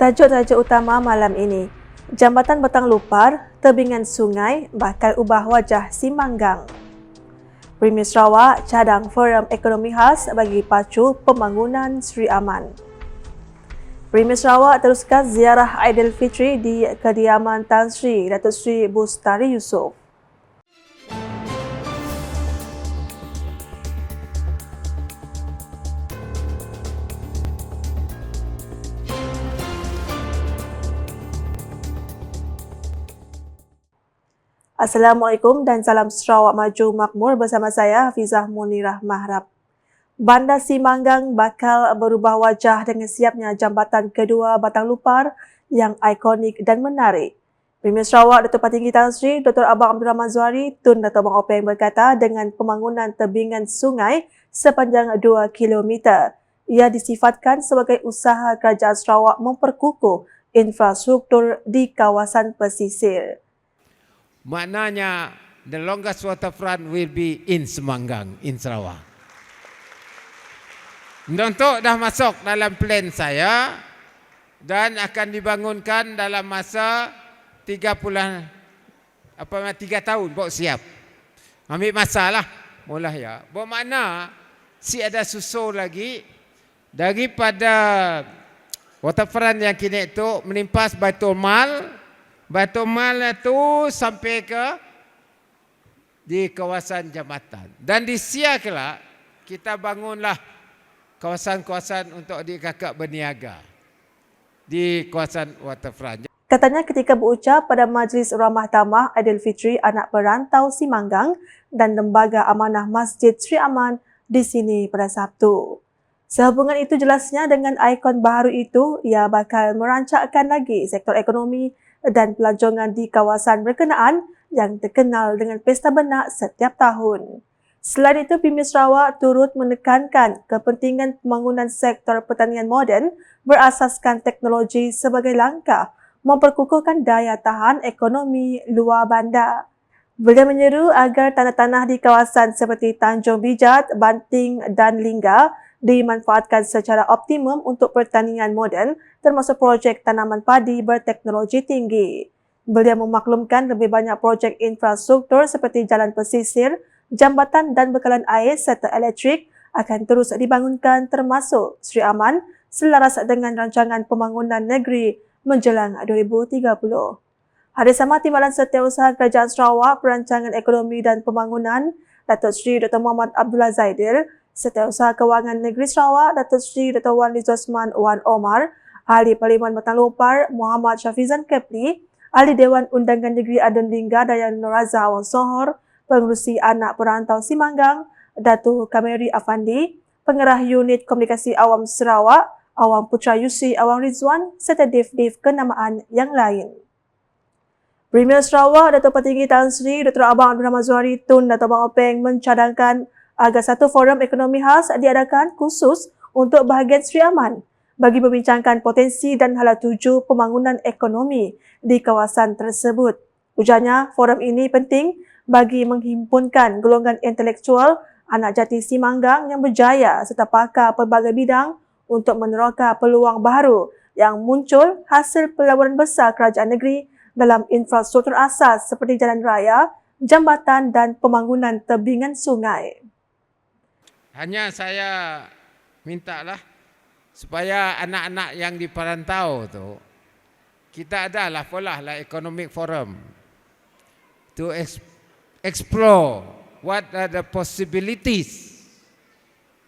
Tajuk-tajuk utama malam ini. Jambatan Betang Lupar, tebingan sungai bakal ubah wajah Simanggang. Premier Sarawak cadang Forum Ekonomi Khas bagi pacu pembangunan Sri Aman. Premier Sarawak teruskan ziarah Aidilfitri di kediaman Tan Sri Datuk Sri Bustari Yusof. Assalamualaikum dan salam Sarawak Maju Makmur bersama saya Hafizah Munirah Mahrab. Bandar Simanggang bakal berubah wajah dengan siapnya jambatan kedua Batang Lupar yang ikonik dan menarik. Premier Sarawak Datuk Patinggi Tan Sri Dr. Abang Abdul Rahman Zuari Tun Datuk Abang Openg berkata dengan pembangunan tebingan sungai sepanjang 2 km. Ia disifatkan sebagai usaha kerajaan Sarawak memperkukuh infrastruktur di kawasan pesisir. Maknanya the longest waterfront will be in Semanggang, in Sarawak. Untuk dah masuk dalam plan saya dan akan dibangunkan dalam masa 30 apa 3 tahun baru siap. Ambil masa lah. Mula ya. Bermakna si ada susul lagi daripada waterfront yang kini itu menimpas Baitul Mal Batu Mal itu sampai ke di kawasan jambatan. Dan di siaklah kita bangunlah kawasan-kawasan untuk di kakak berniaga di kawasan waterfront. Katanya ketika berucap pada Majlis Ramah Tamah Aidilfitri Anak Perantau Simanggang dan Lembaga Amanah Masjid Sri Aman di sini pada Sabtu. Sehubungan itu jelasnya dengan ikon baru itu, ia bakal merancakkan lagi sektor ekonomi dan pelancongan di kawasan berkenaan yang terkenal dengan pesta benak setiap tahun. Selain itu, Premier Sarawak turut menekankan kepentingan pembangunan sektor pertanian moden berasaskan teknologi sebagai langkah memperkukuhkan daya tahan ekonomi luar bandar. Beliau menyeru agar tanah-tanah di kawasan seperti Tanjung Bijat, Banting dan Lingga dimanfaatkan secara optimum untuk pertanian moden termasuk projek tanaman padi berteknologi tinggi. Beliau memaklumkan lebih banyak projek infrastruktur seperti jalan pesisir, jambatan dan bekalan air serta elektrik akan terus dibangunkan termasuk Sri Aman selaras dengan rancangan pembangunan negeri menjelang 2030. Hari sama Timbalan Setiausaha Kerajaan Sarawak Perancangan Ekonomi dan Pembangunan Datuk Sri Dr. Muhammad Abdullah Zaidil Setiausaha Kewangan Negeri Sarawak Datuk Sri Dr. Wan Lizosman Wan Omar, Ahli Parlimen Batang Lopar Muhammad Syafizan Kepli, Ahli Dewan Undangan Negeri Adun Lingga Dayan Noraza Awang Sohor, Pengurusi Anak Perantau Simanggang, Datuk Kameri Afandi, Pengerah Unit Komunikasi Awam Sarawak, Awang Putra Yusi Awang Rizwan serta div-div kenamaan yang lain. Premier Sarawak Datuk Petinggi Tan Sri Dr. Abang Abdul Rahman Zuhari Tun Datuk Abang Openg mencadangkan agar satu forum ekonomi khas diadakan khusus untuk bahagian Sri Aman bagi membincangkan potensi dan hala tuju pembangunan ekonomi di kawasan tersebut. Ujarnya, forum ini penting bagi menghimpunkan golongan intelektual anak jati Simanggang yang berjaya serta pakar pelbagai bidang untuk meneroka peluang baru yang muncul hasil pelaburan besar kerajaan negeri dalam infrastruktur asas seperti jalan raya, jambatan dan pembangunan tebingan sungai. Hanya saya mintalah supaya anak-anak yang di perantau tu kita adalah pola lah economic forum to explore what are the possibilities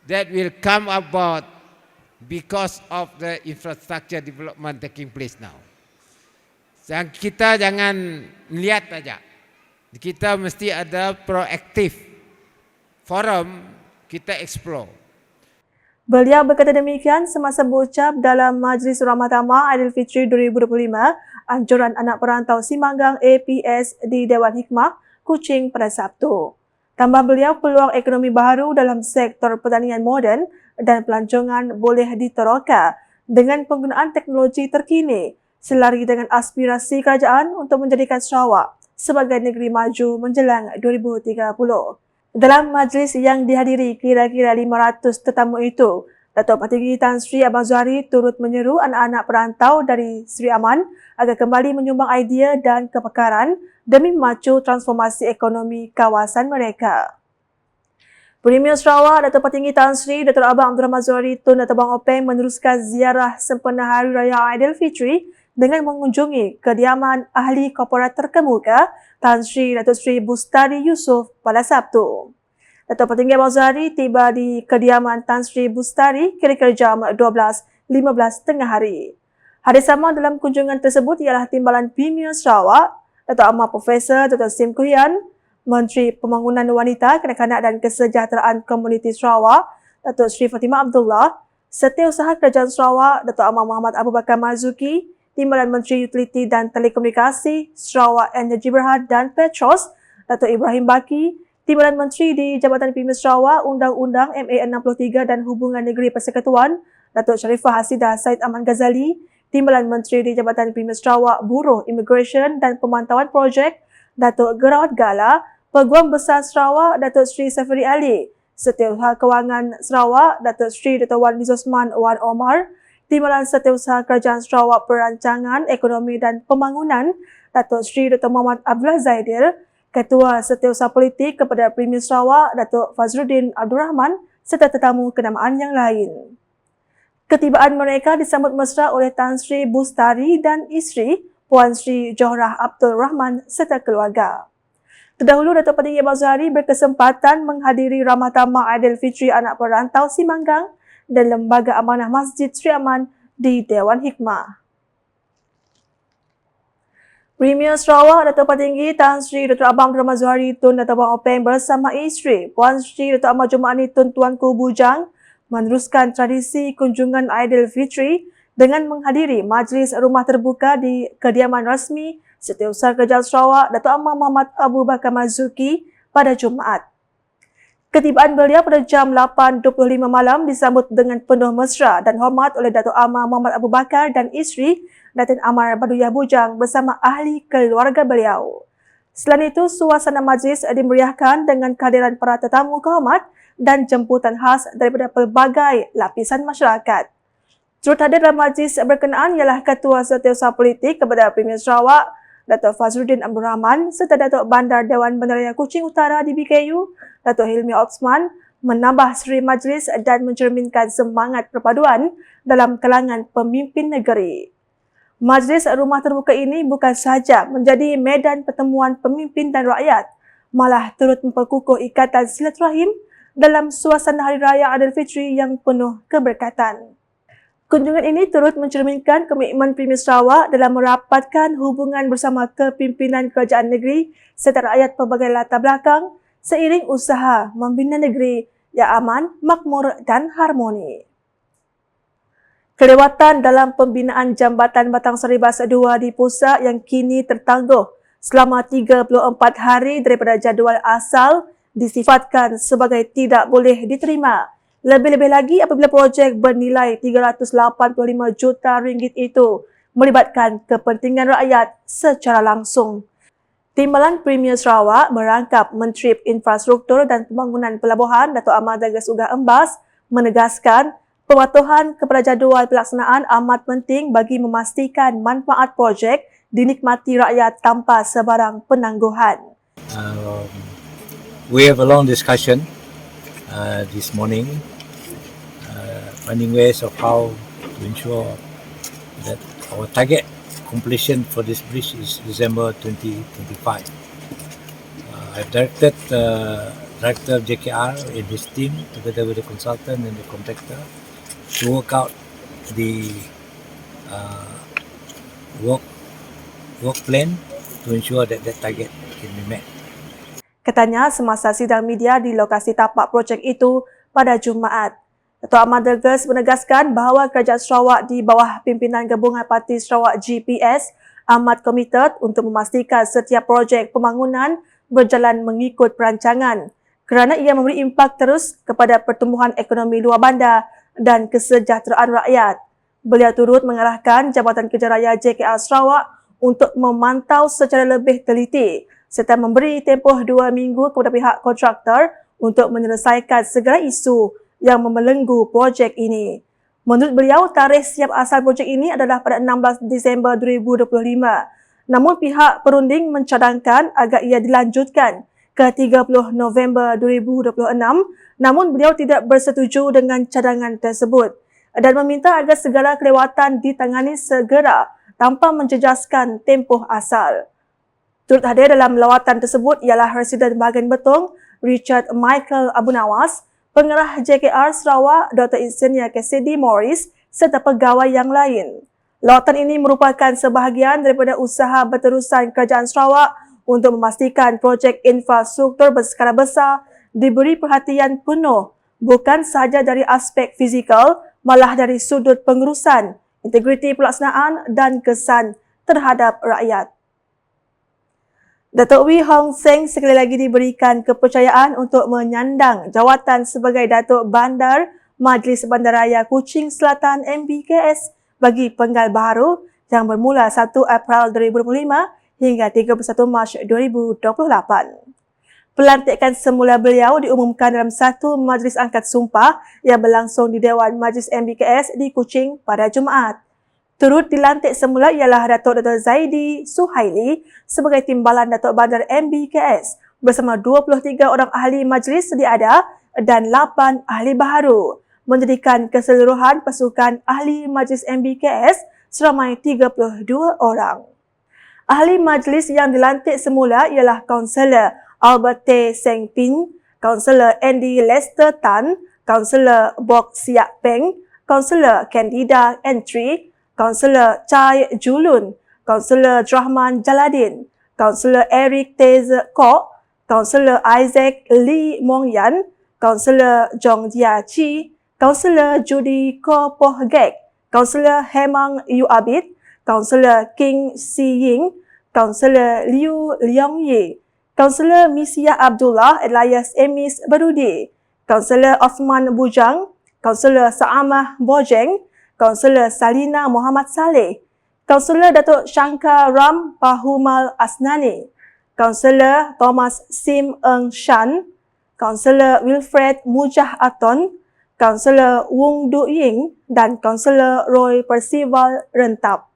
that will come about because of the infrastructure development taking place now. Yang kita jangan lihat saja. Kita mesti ada proaktif forum kita explore. Beliau berkata demikian semasa berucap dalam Majlis Ramah Tamah Aidilfitri 2025 Anjuran Anak Perantau Simanggang APS di Dewan Hikmah, Kuching pada Sabtu. Tambah beliau peluang ekonomi baru dalam sektor pertanian moden dan pelancongan boleh diteroka dengan penggunaan teknologi terkini selari dengan aspirasi kerajaan untuk menjadikan Sarawak sebagai negeri maju menjelang 2030. Dalam majlis yang dihadiri kira-kira 500 tetamu itu, Datuk Petinggi Tan Sri Abang Zuhari turut menyeru anak-anak perantau dari Sri Aman agar kembali menyumbang idea dan kepakaran demi memacu transformasi ekonomi kawasan mereka. Premier Sarawak Datuk Petinggi Tan Sri Dr. Abang Abdul Rahman Zuhari Tun Datuk Bang Openg meneruskan ziarah sempena Hari Raya Aidilfitri dengan mengunjungi kediaman ahli korporat terkemuka Tan Sri Datuk Sri Bustari Yusof pada Sabtu. Datuk Petinggi Abang Zahari tiba di kediaman Tan Sri Bustari kira-kira jam 12.15 tengah hari. Hari sama dalam kunjungan tersebut ialah Timbalan Premier Sarawak, Datuk Amar Profesor Dr. Sim Kuhian, Menteri Pembangunan Wanita, Kanak-kanak dan Kesejahteraan Komuniti Sarawak, Datuk Sri Fatimah Abdullah, Setiausaha Kerajaan Sarawak, Datuk Amar Muhammad Abu Bakar Marzuki, Timbalan Menteri Utiliti dan Telekomunikasi, Sarawak Energy Berhad dan Petros, Datuk Ibrahim Baki, Timbalan Menteri di Jabatan Premier Sarawak Undang-Undang MA 63 dan Hubungan Negeri Persekutuan Datuk Sharifah Hasidah Said Aman Ghazali, Timbalan Menteri di Jabatan Premier Sarawak Buruh Immigration dan Pemantauan Projek Datuk Gerawat Gala, Peguam Besar Sarawak Datuk Sri Safiri Ali, Setiausaha Kewangan Sarawak Datuk Sri Datuk Wan Nizosman Wan Omar, Timbalan Setiausaha Kerajaan Sarawak Perancangan Ekonomi dan Pembangunan Datuk Sri Datuk Muhammad Abdullah Zaidil, Ketua Setiausaha Politik kepada Premier Sarawak Datuk Fazruddin Abdul Rahman serta tetamu kenamaan yang lain. Ketibaan mereka disambut mesra oleh Tan Sri Bustari dan isteri Puan Sri Johorah Abdul Rahman serta keluarga. Terdahulu Datuk Petinggi Abang Zuhari berkesempatan menghadiri Ramah Tamah Aidilfitri Anak Perantau Simanggang dan Lembaga Amanah Masjid Sri Aman di Dewan Hikmah. Premier Sarawak Datuk Petinggi Tan Sri Dr. Abang Rahman Zuhari Tun Datuk Abang Openg bersama isteri Puan Sri Dr. Ahmad Jumaani Tun Tuanku Bujang meneruskan tradisi kunjungan Aidilfitri dengan menghadiri majlis rumah terbuka di kediaman rasmi Setiausaha Kerajaan Sarawak Datuk Ahmad Muhammad Abu Bakar Mazuki pada Jumaat. Ketibaan beliau pada jam 8.25 malam disambut dengan penuh mesra dan hormat oleh Datuk Ahmad Muhammad Abu Bakar dan isteri Datin Amar Baduyah Bujang bersama ahli keluarga beliau. Selain itu, suasana majlis dimeriahkan dengan kehadiran para tetamu kehormat dan jemputan khas daripada pelbagai lapisan masyarakat. Turut hadir dalam majlis berkenaan ialah Ketua Setiausaha Politik kepada Premier Sarawak, Datuk Fazruddin Abdul Rahman serta Datuk Bandar Dewan Bandaraya Kuching Utara di BKU, Datuk Hilmi Osman menambah seri majlis dan mencerminkan semangat perpaduan dalam kalangan pemimpin negeri. Majlis rumah terbuka ini bukan sahaja menjadi medan pertemuan pemimpin dan rakyat, malah turut memperkukuh ikatan silaturahim dalam suasana Hari Raya Aidilfitri yang penuh keberkatan. Kunjungan ini turut mencerminkan komitmen Premier Sarawak dalam merapatkan hubungan bersama kepimpinan kerajaan negeri serta rakyat pelbagai latar belakang seiring usaha membina negeri yang aman, makmur dan harmoni. Kelewatan dalam pembinaan Jambatan Batang Sari Bahasa 2 di pusat yang kini tertangguh selama 34 hari daripada jadual asal disifatkan sebagai tidak boleh diterima. Lebih-lebih lagi apabila projek bernilai 385 juta ringgit itu melibatkan kepentingan rakyat secara langsung. Timbalan Premier Sarawak merangkap Menteri Infrastruktur dan Pembangunan Pelabuhan Datuk Ahmad Dagas Ugah Embas menegaskan Pematuhan kepada jadual pelaksanaan amat penting bagi memastikan manfaat projek dinikmati rakyat tanpa sebarang penangguhan. Um, we have a long discussion uh, this morning, uh, finding ways of how to ensure that our target completion for this bridge is December 2025. Uh, I've directed uh, Director of JKR and his team together with the consultant and the contractor to work out the uh, work work plan to ensure that that target can be met. Katanya semasa sidang media di lokasi tapak projek itu pada Jumaat. Ketua Ahmad Degas menegaskan bahawa Kerajaan Sarawak di bawah pimpinan Gabungan Parti Sarawak GPS amat komited untuk memastikan setiap projek pembangunan berjalan mengikut perancangan kerana ia memberi impak terus kepada pertumbuhan ekonomi luar bandar dan kesejahteraan rakyat. Beliau turut mengarahkan Jabatan Kerja Raya JKR Sarawak untuk memantau secara lebih teliti serta memberi tempoh dua minggu kepada pihak kontraktor untuk menyelesaikan segala isu yang membelenggu projek ini. Menurut beliau, tarikh siap asal projek ini adalah pada 16 Disember 2025. Namun pihak perunding mencadangkan agar ia dilanjutkan ke 30 November 2026 namun beliau tidak bersetuju dengan cadangan tersebut dan meminta agar segala kelewatan ditangani segera tanpa menjejaskan tempoh asal. Turut hadir dalam lawatan tersebut ialah Residen Bahagian Betong Richard Michael Abu Nawas, Pengarah JKR Sarawak Dr. Insinyur Cassidy Morris serta pegawai yang lain. Lawatan ini merupakan sebahagian daripada usaha berterusan Kerajaan Sarawak untuk memastikan projek infrastruktur berskala besar diberi perhatian penuh bukan sahaja dari aspek fizikal malah dari sudut pengurusan, integriti pelaksanaan dan kesan terhadap rakyat. Datuk Wee Hong Seng sekali lagi diberikan kepercayaan untuk menyandang jawatan sebagai Datuk Bandar Majlis Bandaraya Kuching Selatan MBKS bagi penggal baru yang bermula 1 April 2025 hingga 31 Mac 2028. Pelantikan semula beliau diumumkan dalam satu majlis angkat sumpah yang berlangsung di Dewan Majlis MBKS di Kuching pada Jumaat. Turut dilantik semula ialah Datuk Dr. Zaidi Suhaili sebagai Timbalan Datuk Bandar MBKS bersama 23 orang ahli majlis sedia ada dan 8 ahli baharu menjadikan keseluruhan pasukan ahli majlis MBKS seramai 32 orang. Ahli majlis yang dilantik semula ialah Kaunselor Albert T. Seng Pin, Kaunselor Andy Lester Tan, Kaunselor Bok Siak Peng, Kaunselor Candida Entry, Kaunselor Chai Julun, Kaunselor Rahman Jaladin, Kaunselor Eric Tez Kok, Kaunselor Isaac Lee Mong Yan, Kaunselor Jong Jia Chi, Kaunselor Judy Ko Poh Gek, Kaunselor Hemang Yu Abid, Kaunselor King Si Ying, Kaunselor Liu Liang Yi, Kaunselor Misia Abdullah Elias Emis Barudi, Kaunselor Osman Bujang, Kaunselor Saamah Bojeng, Kaunselor Salina Muhammad Saleh, Kaunselor Datuk Shankar Ram Pahumal Asnani, Kaunselor Thomas Sim Eng Shan, Kaunselor Wilfred Mujah Aton, Kaunselor Wong Du Ying dan Kaunselor Roy Percival Rentap.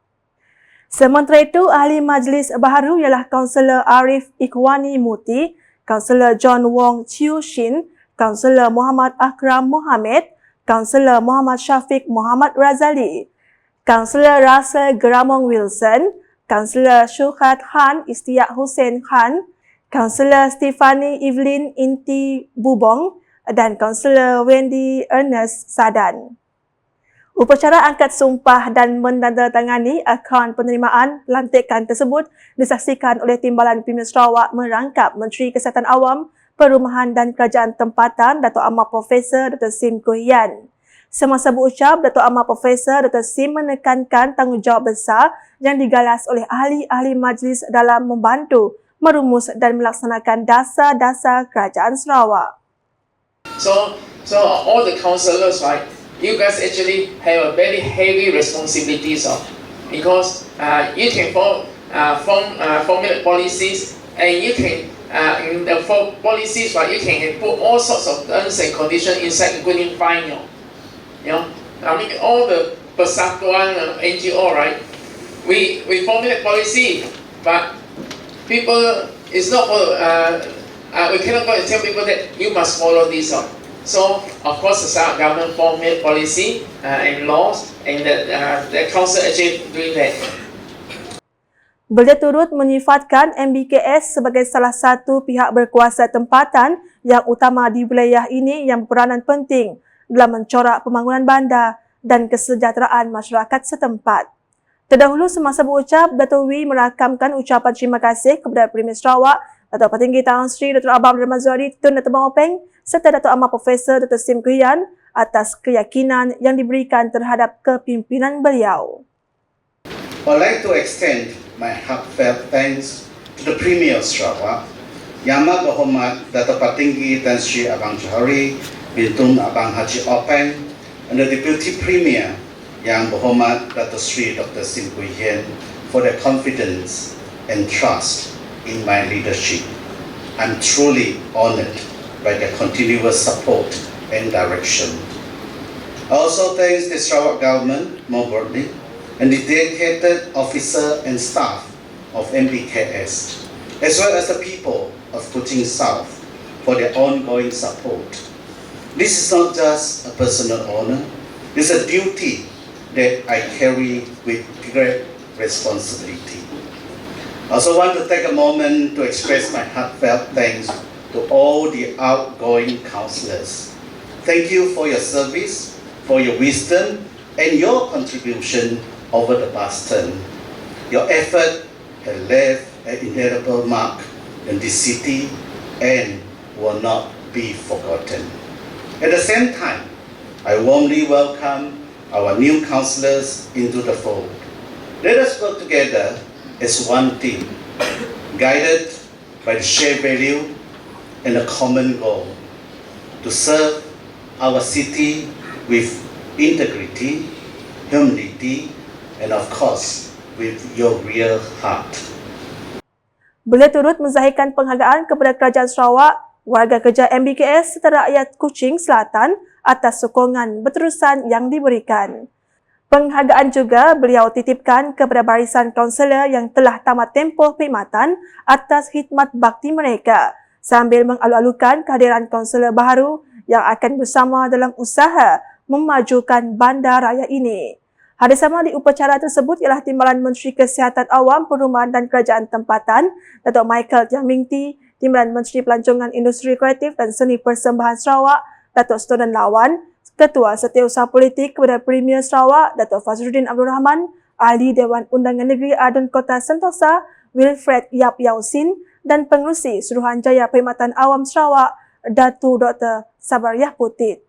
Sementara itu, ahli majlis baharu ialah Kaunselor Arif Ikhwani Muti, Kaunselor John Wong Chiu Shin, Kaunselor Muhammad Akram Mohamed, Kaunselor Muhammad Syafiq Muhammad Razali, Kaunselor Russell Gramong Wilson, Kaunselor Syuhat Khan Istiak Hussein Khan, Kaunselor Stephanie Evelyn Inti Bubong dan Kaunselor Wendy Ernest Sadan. Upacara angkat sumpah dan menandatangani akaun penerimaan lantikan tersebut disaksikan oleh Timbalan Premier Sarawak merangkap Menteri Kesihatan Awam Perumahan dan Kerajaan Tempatan Datuk Amar Profesor Dr. Sim Kuhian. Semasa berucap, Datuk Amar Profesor Dr. Sim menekankan tanggungjawab besar yang digalas oleh ahli-ahli majlis dalam membantu merumus dan melaksanakan dasar-dasar Kerajaan Sarawak. So, so all the councillors, right? You guys actually have a very heavy responsibilities of because uh, you can form, uh, form uh, formulate policies and you can uh, in the policies, right, you can put all sorts of terms and conditions inside, including fine. You know, you know? I mean, all the persatuan uh, NGO, right? We we formulate policy, but people it's not uh, uh, we cannot go and tell people that you must follow this. Uh. So, of course, the government formulate policy uh, and laws, and the, uh, the council actually doing that. Beliau turut menyifatkan MBKS sebagai salah satu pihak berkuasa tempatan yang utama di wilayah ini yang berperanan penting dalam mencorak pembangunan bandar dan kesejahteraan masyarakat setempat. Terdahulu semasa berucap, Dato' Wee merakamkan ucapan terima kasih kepada Premier Sarawak, Dato' Petinggi Tan Sri Dr. Abang Abdul Mazwari Tun Dato' Bangopeng serta Dato' Amar Profesor Dr. Sim Kuyan atas keyakinan yang diberikan terhadap kepimpinan beliau. I'd like to extend my heartfelt thanks to the Premier of Sarawak, Yang Amat Berhormat Dato' Patinggi Tan Sri Abang Johari bin Abang Haji Openg, and the Deputy Premier Yang Berhormat Dato' Sri Dr. Sim Kui Hian for their confidence and trust in my leadership. I'm truly honored by their continuous support and direction. I also thanks the Sarawak government more broadly and the dedicated officer and staff of MBKS, as well as the people of Kuching South for their ongoing support. This is not just a personal honor, it's a duty that I carry with great responsibility. I also want to take a moment to express my heartfelt thanks to all the outgoing councillors. Thank you for your service, for your wisdom, and your contribution over the past term. Your effort has left an indelible mark in this city and will not be forgotten. At the same time, I warmly welcome our new councillors into the fold. Let us work together as one team, guided by the shared value and a common goal to serve our city with integrity, humility, and of course, with your real heart. Beliau turut menzahirkan penghargaan kepada Kerajaan Sarawak, warga kerja MBKS serta rakyat Kuching Selatan atas sokongan berterusan yang diberikan. Penghargaan juga beliau titipkan kepada barisan kaunselor yang telah tamat tempoh perkhidmatan atas khidmat bakti mereka sambil mengalu-alukan kehadiran kaunselor baru yang akan bersama dalam usaha memajukan bandar raya ini. Hadir sama di upacara tersebut ialah Timbalan Menteri Kesihatan Awam, Perumahan dan Kerajaan Tempatan, Datuk Michael Jiang Mingti, Timbalan Menteri Pelancongan Industri Kreatif dan Seni Persembahan Sarawak, Datuk Stodan Lawan, Ketua Setiausaha Politik kepada Premier Sarawak, Datuk Fazruddin Abdul Rahman, Ahli Dewan Undangan Negeri Adun Kota Sentosa, Wilfred Yap Yausin dan Pengerusi Suruhanjaya Perkhidmatan Awam Sarawak, Datu Dr. Sabariah Putit.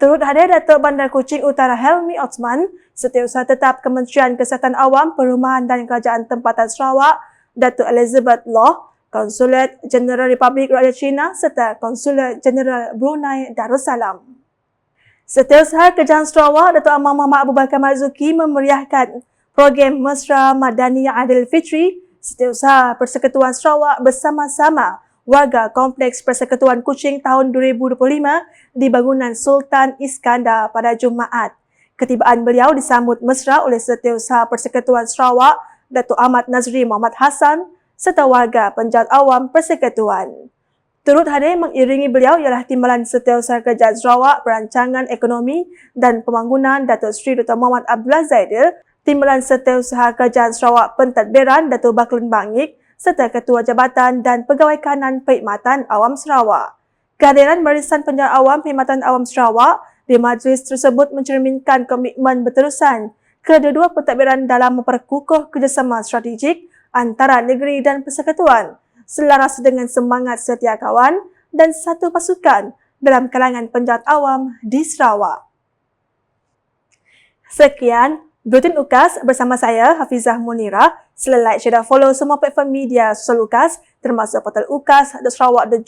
Turut hadir Datuk Bandar Kuching Utara Helmi Osman, Setiausaha Tetap Kementerian Kesihatan Awam, Perumahan dan Kerajaan Tempatan Sarawak, Datuk Elizabeth Law, Konsulat Jeneral Republik Rakyat China serta Konsulat Jeneral Brunei Darussalam. Setiausaha Kerajaan Sarawak, Datuk Amang Muhammad Abu Bakar Marzuki memeriahkan program Mesra Madani Adil Fitri Setiausaha Persekutuan Sarawak bersama-sama warga Kompleks Persekutuan Kuching tahun 2025 di bangunan Sultan Iskandar pada Jumaat. Ketibaan beliau disambut mesra oleh Setiausaha Persekutuan Sarawak, Datuk Ahmad Nazri Muhammad Hassan serta warga penjahat awam Persekutuan. Turut hadir mengiringi beliau ialah Timbalan Setiausaha Kerajaan Sarawak Perancangan Ekonomi dan Pembangunan Datuk Seri Dr. Muhammad Abdullah Zaidil, Timbalan Setiausaha Kerajaan Sarawak Pentadbiran Datuk Baklun Bangik serta Ketua Jabatan dan Pegawai Kanan Perkhidmatan Awam Sarawak. Kehadiran Barisan Penjahat Awam Perkhidmatan Awam Sarawak di majlis tersebut mencerminkan komitmen berterusan kedua-dua pentadbiran dalam memperkukuh kerjasama strategik antara negeri dan persekutuan selaras dengan semangat setia kawan dan satu pasukan dalam kalangan penjahat awam di Sarawak. Sekian Buletin UKAS bersama saya Hafizah Munira. Sila like, share dan follow semua platform media sosial UKAS termasuk portal UKAS, The Sarawak, The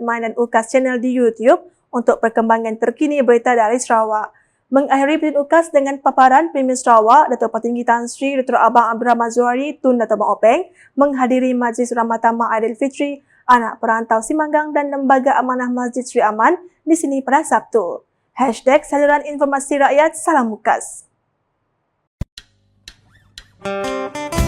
My dan UKAS channel di YouTube untuk perkembangan terkini berita dari Sarawak, mengakhiri pilihan ukas dengan paparan Premier Sarawak, Datuk Patinggi Tan Sri, Datuk Abang Abdul Rahman Zuhari, Tun Datuk Mak Openg, menghadiri Majlis Ramatama Aidilfitri, Anak Perantau Simanggang dan Lembaga Amanah Masjid Sri Aman di sini pada Sabtu. Hashtag Saluran Informasi Rakyat Salam Ukas. Thank you.